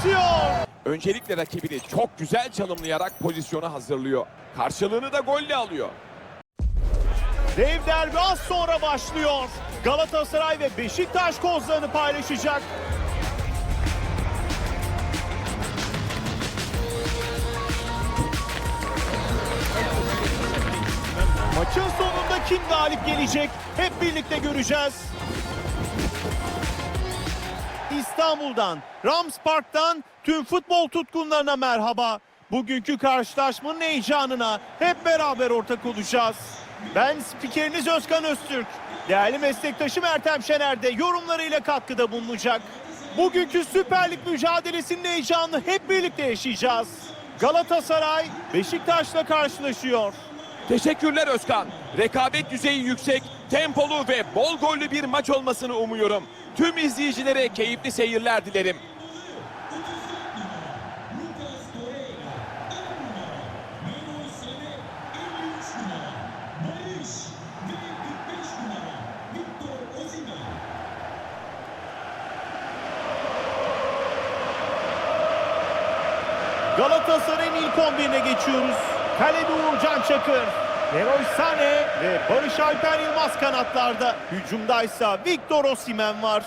atıyor. Öncelikle rakibini çok güzel çalımlayarak pozisyonu hazırlıyor. Karşılığını da golle alıyor. Dev derbi az sonra başlıyor. Galatasaray ve Beşiktaş kozlarını paylaşacak. Maçın sonunda kim galip gelecek? Hep birlikte göreceğiz. İstanbul'dan, Rams Park'tan tüm futbol tutkunlarına merhaba. Bugünkü karşılaşmanın heyecanına hep beraber ortak olacağız. Ben spikeriniz Özkan Öztürk. Değerli meslektaşım Ertem Şener de yorumlarıyla katkıda bulunacak. Bugünkü Süper Lig mücadelesinin heyecanını hep birlikte yaşayacağız. Galatasaray Beşiktaş'la karşılaşıyor. Teşekkürler Özkan. Rekabet düzeyi yüksek, tempolu ve bol gollü bir maç olmasını umuyorum. Tüm izleyicilere keyifli seyirler dilerim. Galatasaray'ın ilk 11'ine geçiyoruz. Kalede Uğurcan Çakır, Leroy Sané ve Barış Alper Yılmaz kanatlarda. Hücumdaysa Victor Osimhen var.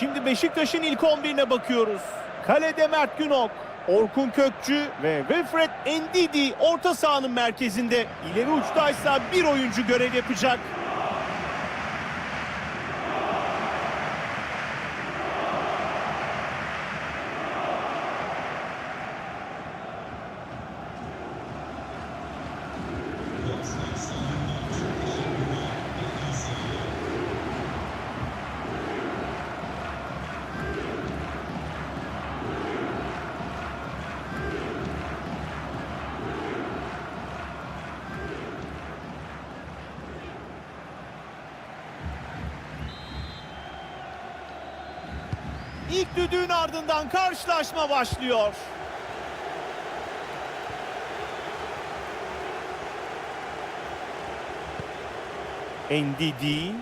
Şimdi Beşiktaş'ın ilk 11'ine bakıyoruz. Kalede Mert Günok, Orkun Kökçü ve Wilfred Ndidi orta sahanın merkezinde. İleri uçtaysa bir oyuncu görev yapacak. İlk düdüğün ardından karşılaşma başlıyor. Ndidi,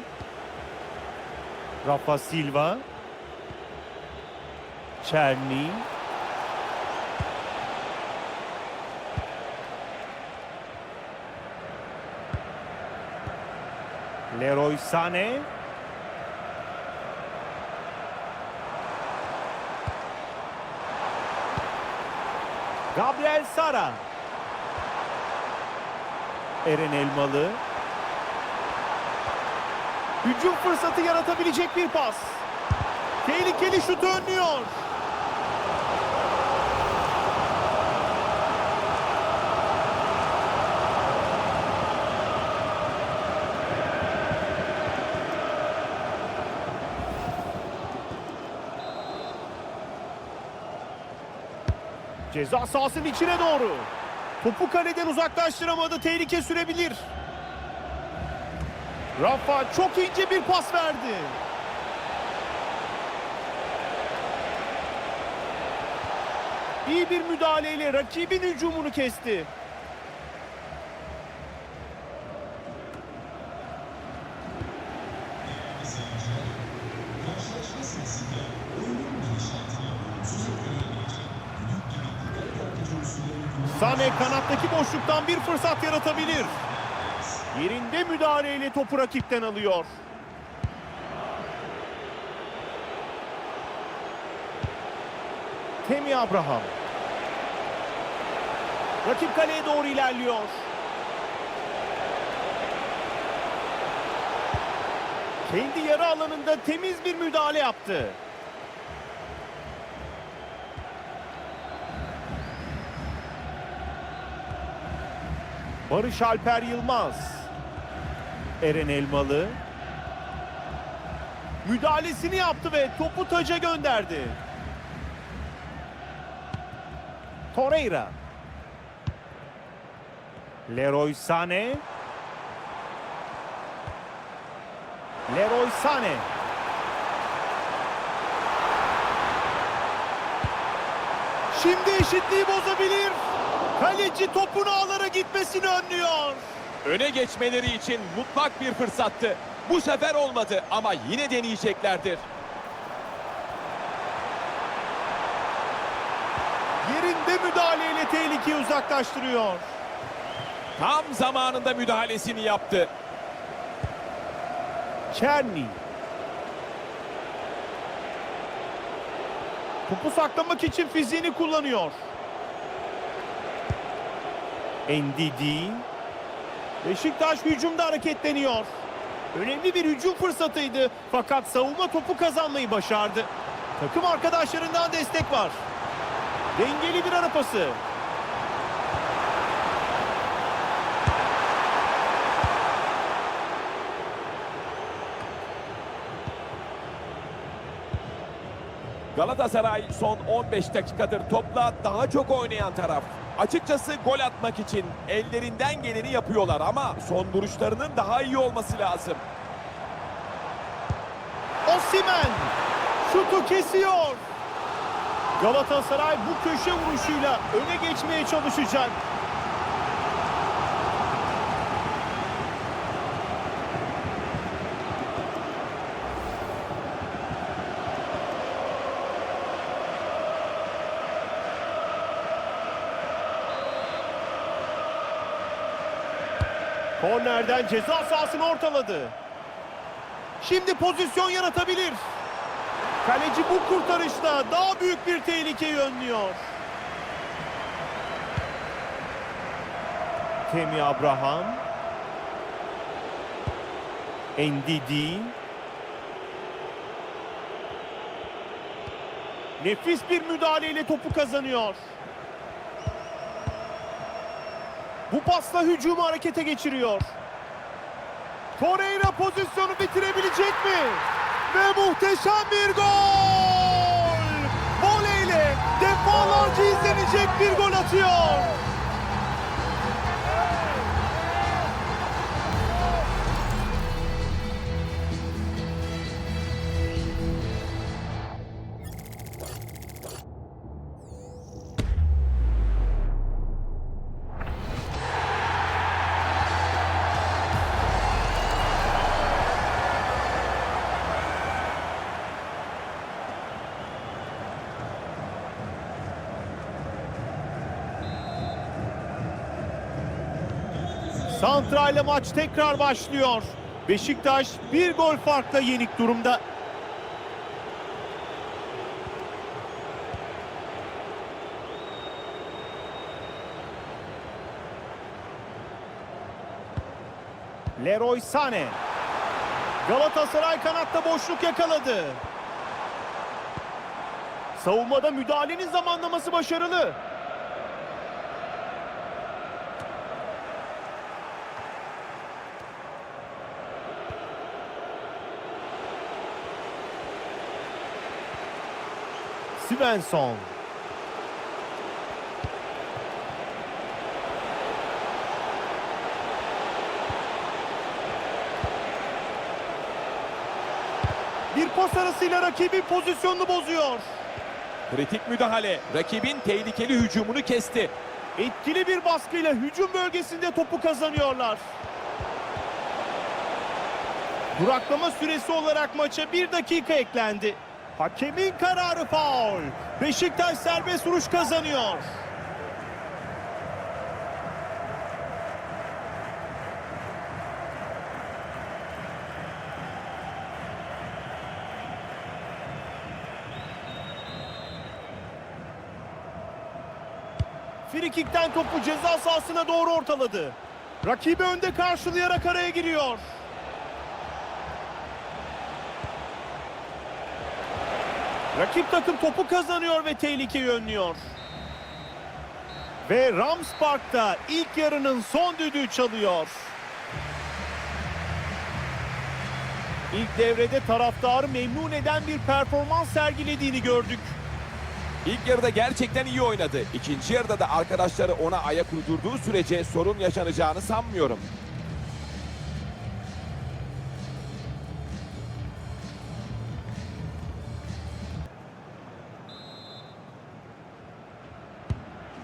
Rafa Silva, Çerni, Leroy Sané, Gabriel Sara. Eren Elmalı. Hücum fırsatı yaratabilecek bir pas. Tehlikeli şut önlüyor. Ceza sahasının içine doğru. Topu kaleden uzaklaştıramadı. Tehlike sürebilir. Rafa çok ince bir pas verdi. İyi bir müdahaleyle rakibin hücumunu kesti. Sane boşluktan bir fırsat yaratabilir. Yerinde müdahaleyle topu rakipten alıyor. Temi Abraham. Rakip kaleye doğru ilerliyor. Kendi yarı alanında temiz bir müdahale yaptı. Barış Alper Yılmaz. Eren Elmalı. Müdahalesini yaptı ve topu taca gönderdi. Torreira. Leroy Sané. Leroy Sané. Şimdi eşitliği bozabilir. Kaleci topun ağlara gitmesini önlüyor. Öne geçmeleri için mutlak bir fırsattı. Bu sefer olmadı ama yine deneyeceklerdir. Yerinde müdahaleyle tehlikeyi uzaklaştırıyor. Tam zamanında müdahalesini yaptı. Çerni. Topu saklamak için fiziğini kullanıyor. Ndidi. Beşiktaş hücumda hareketleniyor. Önemli bir hücum fırsatıydı fakat savunma topu kazanmayı başardı. Takım arkadaşlarından destek var. Dengeli bir ara pası. Galatasaray son 15 dakikadır topla daha çok oynayan taraf. Açıkçası gol atmak için ellerinden geleni yapıyorlar ama son vuruşlarının daha iyi olması lazım. Osimen şutu kesiyor. Galatasaray bu köşe vuruşuyla öne geçmeye çalışacak. Kornerden ceza sahasını ortaladı. Şimdi pozisyon yaratabilir. Kaleci bu kurtarışta daha büyük bir tehlikeyi önlüyor. Temi Abraham. Ndidi. Nefis bir müdahaleyle topu kazanıyor. Bu pasla hücumu harekete geçiriyor. Torreira pozisyonu bitirebilecek mi? Ve muhteşem bir gol! Voleyle defalarca izlenecek bir gol atıyor. Santra ile maç tekrar başlıyor. Beşiktaş bir gol farkla yenik durumda. Leroy Sané. Galatasaray kanatta boşluk yakaladı. Savunmada müdahalenin zamanlaması başarılı. Svensson. Bir pas arasıyla rakibin pozisyonunu bozuyor. Kritik müdahale rakibin tehlikeli hücumunu kesti. Etkili bir baskıyla hücum bölgesinde topu kazanıyorlar. Duraklama süresi olarak maça bir dakika eklendi. Hakemin kararı faul. Beşiktaş serbest vuruş kazanıyor. Frikikten topu ceza sahasına doğru ortaladı. Rakibi önde karşılayarak araya giriyor. Rakip takım topu kazanıyor ve tehlikeyi önlüyor. Ve Rams Park'ta ilk yarının son düdüğü çalıyor. İlk devrede taraftarı memnun eden bir performans sergilediğini gördük. İlk yarıda gerçekten iyi oynadı. İkinci yarıda da arkadaşları ona ayak uydurduğu sürece sorun yaşanacağını sanmıyorum.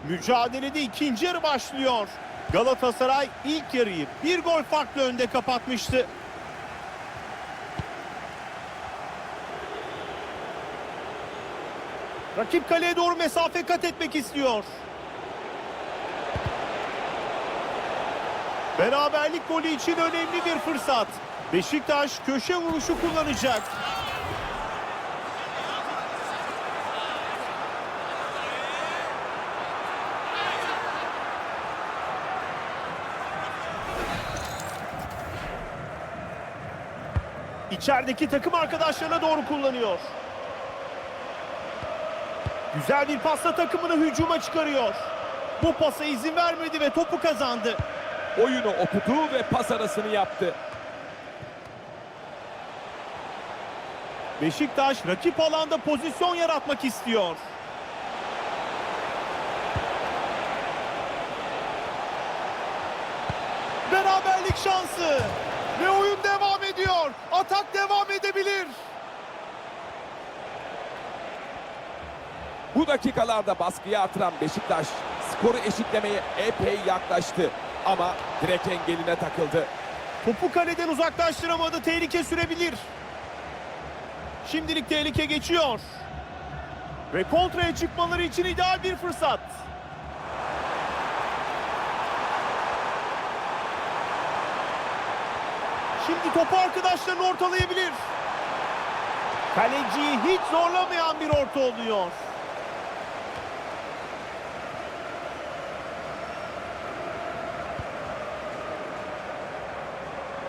Mücadelede ikinci yarı başlıyor. Galatasaray ilk yarıyı bir gol farklı önde kapatmıştı. Rakip kaleye doğru mesafe kat etmek istiyor. Beraberlik golü için önemli bir fırsat. Beşiktaş köşe vuruşu kullanacak. İçerideki takım arkadaşlarına doğru kullanıyor. Güzel bir pasla takımını hücuma çıkarıyor. Bu pasa izin vermedi ve topu kazandı. Oyunu okudu ve pas arasını yaptı. Beşiktaş rakip alanda pozisyon yaratmak istiyor. Beraberlik şansı ve oyun devam ediyor. Atak devam edebilir. Bu dakikalarda baskıyı artıran Beşiktaş skoru eşitlemeye epey yaklaştı. Ama direk engeline takıldı. Topu kaleden uzaklaştıramadı. Tehlike sürebilir. Şimdilik tehlike geçiyor. Ve kontraya çıkmaları için ideal bir fırsat. Şimdi topu arkadaşlarını ortalayabilir. Kaleciyi hiç zorlamayan bir orta oluyor.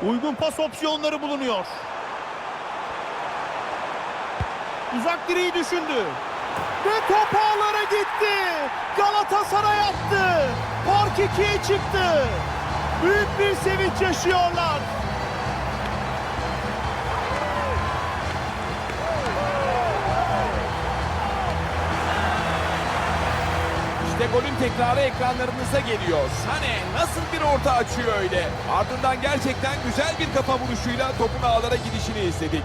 Uygun pas opsiyonları bulunuyor. Uzak direği düşündü. Ve top ağlara gitti. Galatasaray attı. Fark ikiye çıktı. Büyük bir sevinç yaşıyorlar. Golün tekrarı ekranlarınıza geliyor. Sane nasıl bir orta açıyor öyle. Ardından gerçekten güzel bir kafa vuruşuyla topun ağlara gidişini izledik.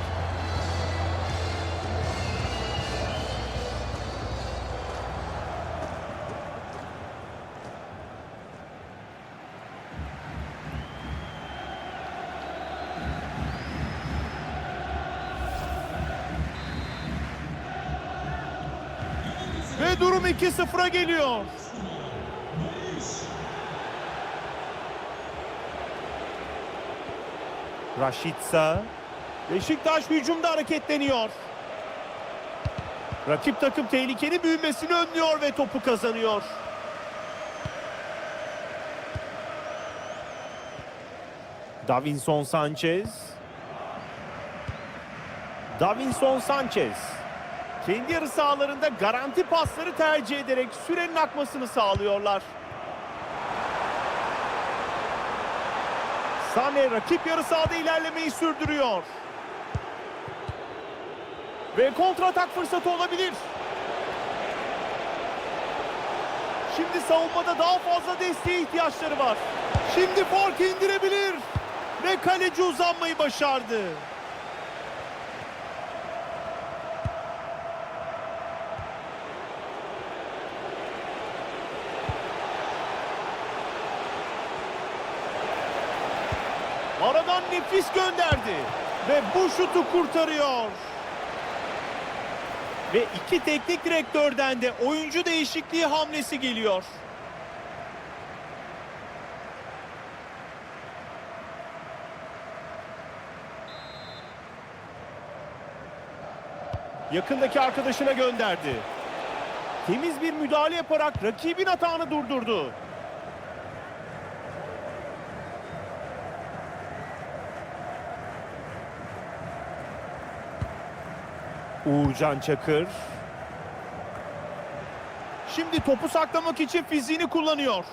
2-0'a geliyor. Raşitsa. Beşiktaş hücumda hareketleniyor. Rakip takım tehlikenin büyümesini önlüyor ve topu kazanıyor. Davinson Sanchez. Davinson Sanchez. Kendi yarı sahalarında garanti pasları tercih ederek sürenin akmasını sağlıyorlar. Sane rakip yarı sahada ilerlemeyi sürdürüyor. Ve kontratak fırsatı olabilir. Şimdi savunmada daha fazla desteğe ihtiyaçları var. Şimdi farkı indirebilir. Ve kaleci uzanmayı başardı. Nefis gönderdi. Ve bu şutu kurtarıyor. Ve iki teknik direktörden de oyuncu değişikliği hamlesi geliyor. Yakındaki arkadaşına gönderdi. Temiz bir müdahale yaparak rakibin atağını durdurdu. Uğurcan Çakır. Şimdi topu saklamak için fiziğini kullanıyor.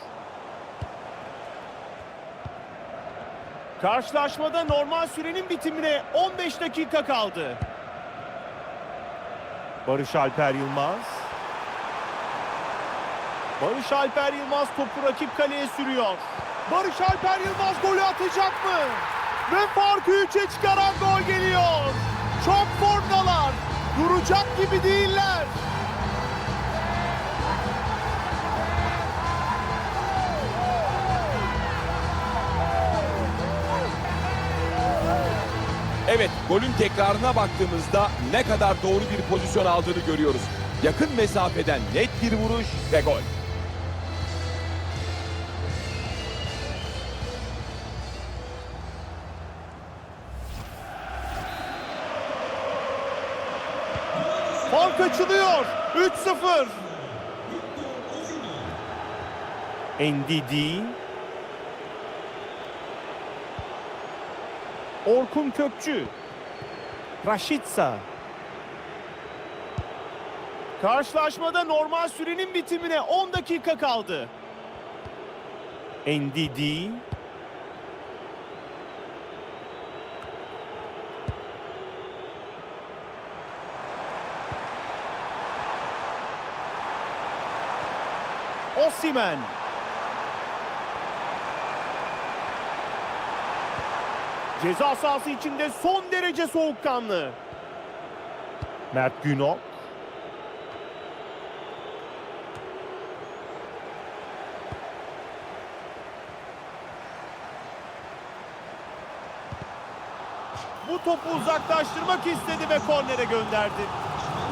Karşılaşmada normal sürenin bitimine 15 dakika kaldı. Barış Alper Yılmaz. Barış Alper Yılmaz topu rakip kaleye sürüyor. Barış Alper Yılmaz golü atacak mı? Ve farkı 3'e çıkaran gol geliyor. Çok formdalar duracak gibi değiller. Evet, golün tekrarına baktığımızda ne kadar doğru bir pozisyon aldığını görüyoruz. Yakın mesafeden net bir vuruş ve gol. Fark açılıyor. 3-0. Ndidi. Orkun Kökçü. Raşitsa. Karşılaşmada normal sürenin bitimine 10 dakika kaldı. Ndidi. Osimhen. Ceza sahası içinde son derece soğukkanlı. Mert Günok. Bu topu uzaklaştırmak istedi ve kornere gönderdi.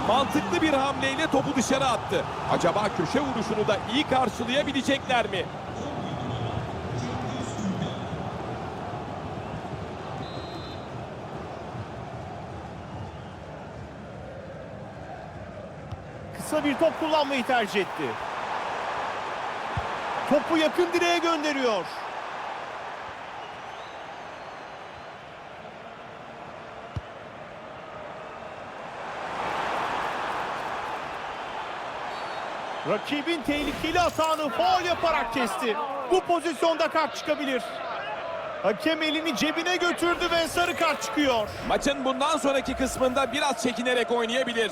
Mantıklı bir hamleyle topu dışarı attı. Acaba köşe vuruşunu da iyi karşılayabilecekler mi? Kısa bir top kullanmayı tercih etti. Topu yakın direğe gönderiyor. Rakibin tehlikeli atağını faul yaparak kesti. Bu pozisyonda kart çıkabilir. Hakem elini cebine götürdü ve sarı kart çıkıyor. Maçın bundan sonraki kısmında biraz çekinerek oynayabilir.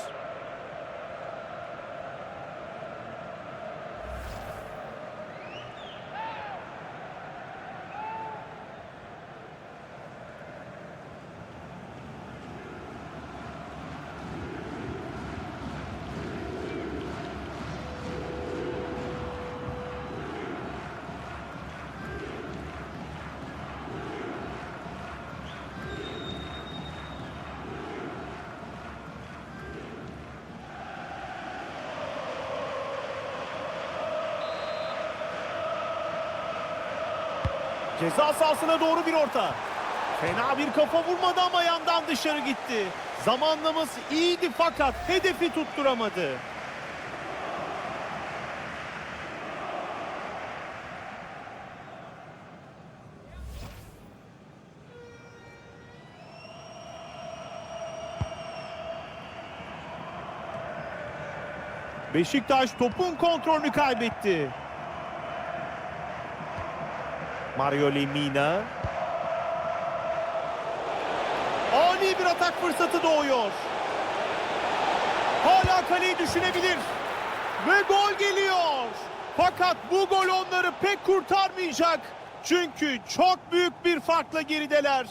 Ceza sahasına doğru bir orta. Fena bir kafa vurmadı ama yandan dışarı gitti. Zamanlaması iyiydi fakat hedefi tutturamadı. Beşiktaş topun kontrolünü kaybetti. Mario Lemina. Ani bir atak fırsatı doğuyor. Hala kaleyi düşünebilir. Ve gol geliyor. Fakat bu gol onları pek kurtarmayacak. Çünkü çok büyük bir farkla gerideler.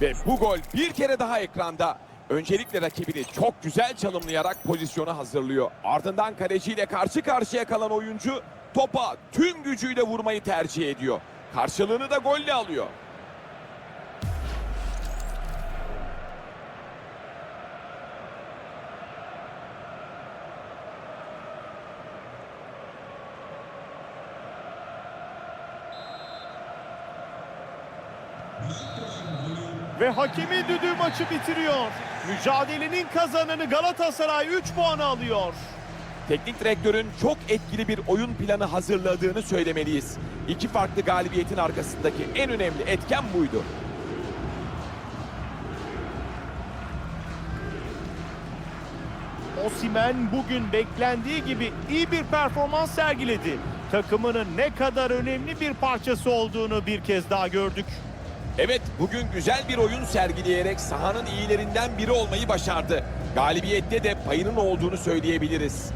Ve bu gol bir kere daha ekranda. Öncelikle rakibini çok güzel çalımlayarak pozisyonu hazırlıyor. Ardından kaleciyle karşı karşıya kalan oyuncu topa tüm gücüyle vurmayı tercih ediyor. Karşılığını da golle alıyor. Ve hakemin düdüğü maçı bitiriyor. Mücadelenin kazananı Galatasaray 3 puanı alıyor. Teknik direktörün çok etkili bir oyun planı hazırladığını söylemeliyiz. İki farklı galibiyetin arkasındaki en önemli etken buydu. Osimhen bugün beklendiği gibi iyi bir performans sergiledi. Takımının ne kadar önemli bir parçası olduğunu bir kez daha gördük. Evet bugün güzel bir oyun sergileyerek sahanın iyilerinden biri olmayı başardı. Galibiyette de payının olduğunu söyleyebiliriz.